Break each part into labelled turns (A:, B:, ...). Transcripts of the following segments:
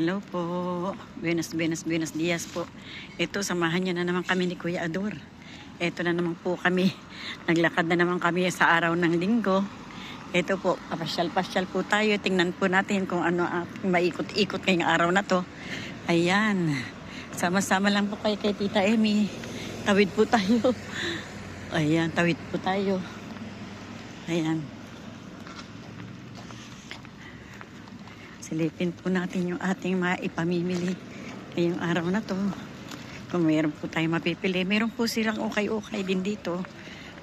A: Hello po. Buenos, buenos, buenos dias po. Ito, samahan niyo na naman kami ni Kuya Ador. Ito na naman po kami. Naglakad na naman kami sa araw ng linggo. Ito po, pasyal-pasyal po tayo. Tingnan po natin kung ano ang maikot-ikot ngayong araw na to. Ayan. Sama-sama lang po kayo kay Tita Emmy. Tawid po tayo. Ayan, tawid po tayo. Ayan. Silipin po natin yung ating mga ipamimili ngayong araw na to. Kung mayroon po tayo mapipili, meron po silang ukay-ukay din dito.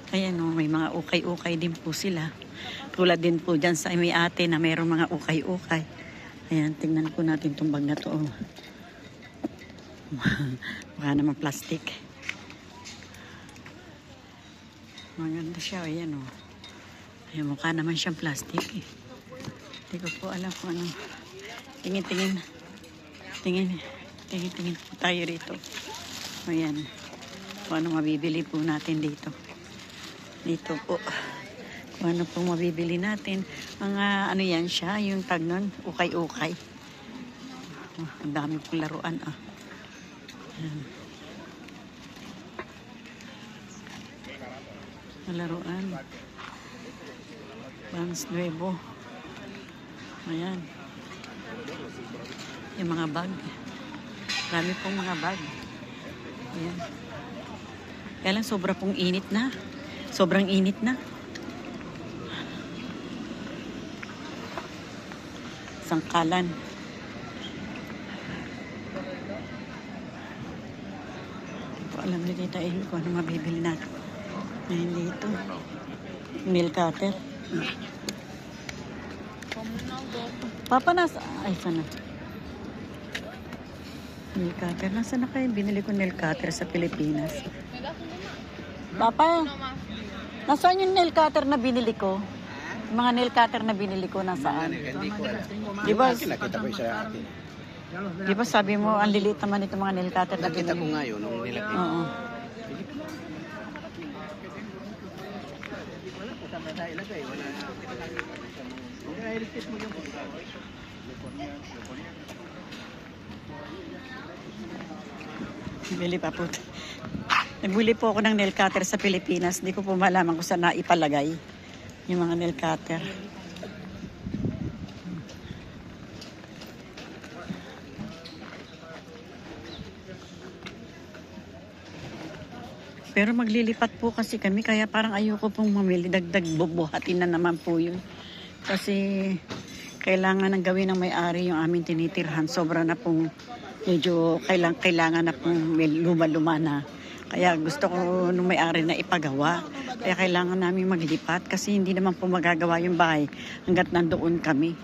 A: Ayan o, may mga ukay-ukay din po sila. Tulad din po dyan sa may ate na mayroong mga ukay-ukay. Ayan, tingnan po natin itong bag na to. oh. Baka naman plastic. Maganda siya, ayan o. Ayan, mukha naman siyang plastic eh. Hindi ko po alam kung ano. Tingin, tingin. Tingin. Tingin, tingin tayo rito. Ayan. Kung ano mabibili po natin dito. Dito po. Kung ano po mabibili natin. Mga ano yan siya, yung tag nun, ukay-ukay. Ah, ang dami pong laruan ah. Ayan. Ang laruan. Bangs Nuevo. Ayan. Yung mga bag. Marami pong mga bag. Ayan. Kaya lang sobra pong init na. Sobrang init na. Sangkalan. Hindi ko alam ni Tita Amy kung ano mabibili natin. Ngayon dito. Nail cutter. Papa, nasa... Ay, sana. Nail cutter. Nasaan na kayo? Binili ko nail cutter sa Pilipinas. Papa, nasaan yung nail cutter na binili ko? Yung mga nail cutter na binili ko, nasaan?
B: Hindi ko alam.
A: Di ba,
B: Nakita ko isa atin.
A: di ba sabi mo, ang lilit naman itong mga nail cutter na
B: Nakita ko
A: binili?
B: nga yun nung nilagay.
A: Oo. Bili pa po. Nagbili po ako ng nail cutter sa Pilipinas. Hindi ko po malaman kung saan na ipalagay yung mga nail cutter. Pero maglilipat po kasi kami kaya parang ayoko pong mamili. Dagdag bubuhatin na naman po yun. Kasi kailangan ng gawin ng may-ari yung aming tinitirhan. Sobra na pong medyo kailangan, kailangan na pong luma-luma na. Kaya gusto ko nung may-ari na ipagawa. Kaya kailangan namin maglipat kasi hindi naman po magagawa yung bahay hanggat nandoon kami.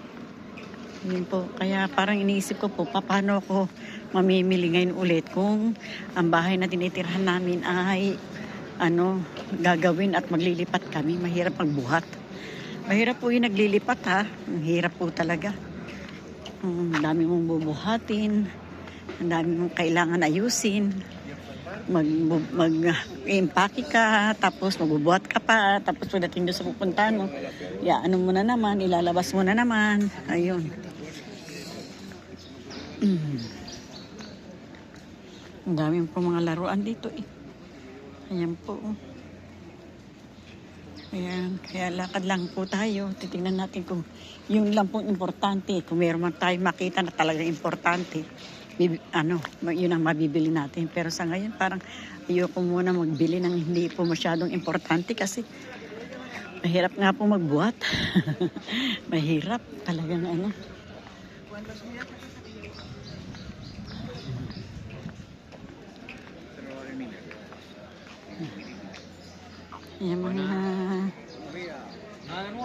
A: Yun po. Kaya parang iniisip ko po, pa- paano ako mamimili ngayon ulit kung ang bahay na tinitirhan namin ay ano, gagawin at maglilipat kami. Mahirap magbuhat. Mahirap po yung naglilipat ha. Ang hirap po talaga. Ang dami mong bubuhatin. Ang dami mong kailangan ayusin. Mag, mag, impake ka, tapos magbubuhat ka pa, tapos pagdating doon sa pupuntahan mo, ya, ano mo na naman, ilalabas mo na naman. Ayun. Mm. Ang dami po mga laruan dito eh. Ayan po. oh. Ayan, kaya lakad lang po tayo. Titingnan natin kung yung lang pong importante. Kung meron man tayo makita na talagang importante, ano, yun ang mabibili natin. Pero sa ngayon, parang ayoko muna magbili ng hindi po masyadong importante kasi mahirap nga po magbuhat. mahirap talagang ano. Yung mga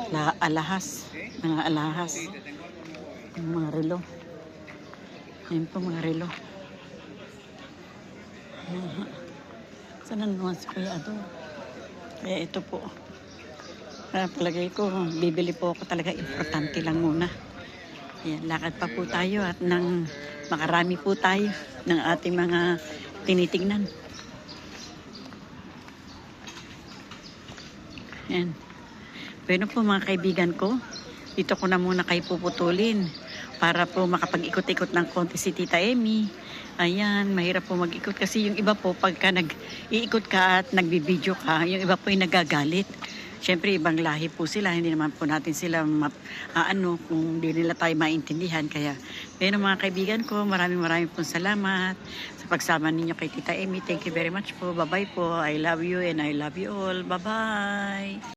A: la alahas. Mga alahas. Yung mga relo. Yan po mga relo. Aha. Saan na naman si Kuya Ado? Kaya ito po. Kaya palagay ko, bibili po ako talaga importante lang muna. Ayan, lakad pa po tayo at nang makarami po tayo ng ating mga tinitingnan. Yan. Bueno po mga kaibigan ko, dito ko na muna kayo puputulin. para po makapag-ikot-ikot ng konti si Tita Emmy. Ayan, mahirap po mag-ikot kasi yung iba po pagka nag-iikot ka at nagbibideo ka, yung iba po yung nagagalit. Siyempre, ibang lahi po sila. Hindi naman po natin sila map, ah, ano, kung di nila tayo maintindihan. Kaya, pero mga kaibigan ko, maraming maraming po salamat sa pagsama ninyo kay Tita Emmy. Thank you very much po. Bye-bye po. I love you and I love you all. Bye-bye.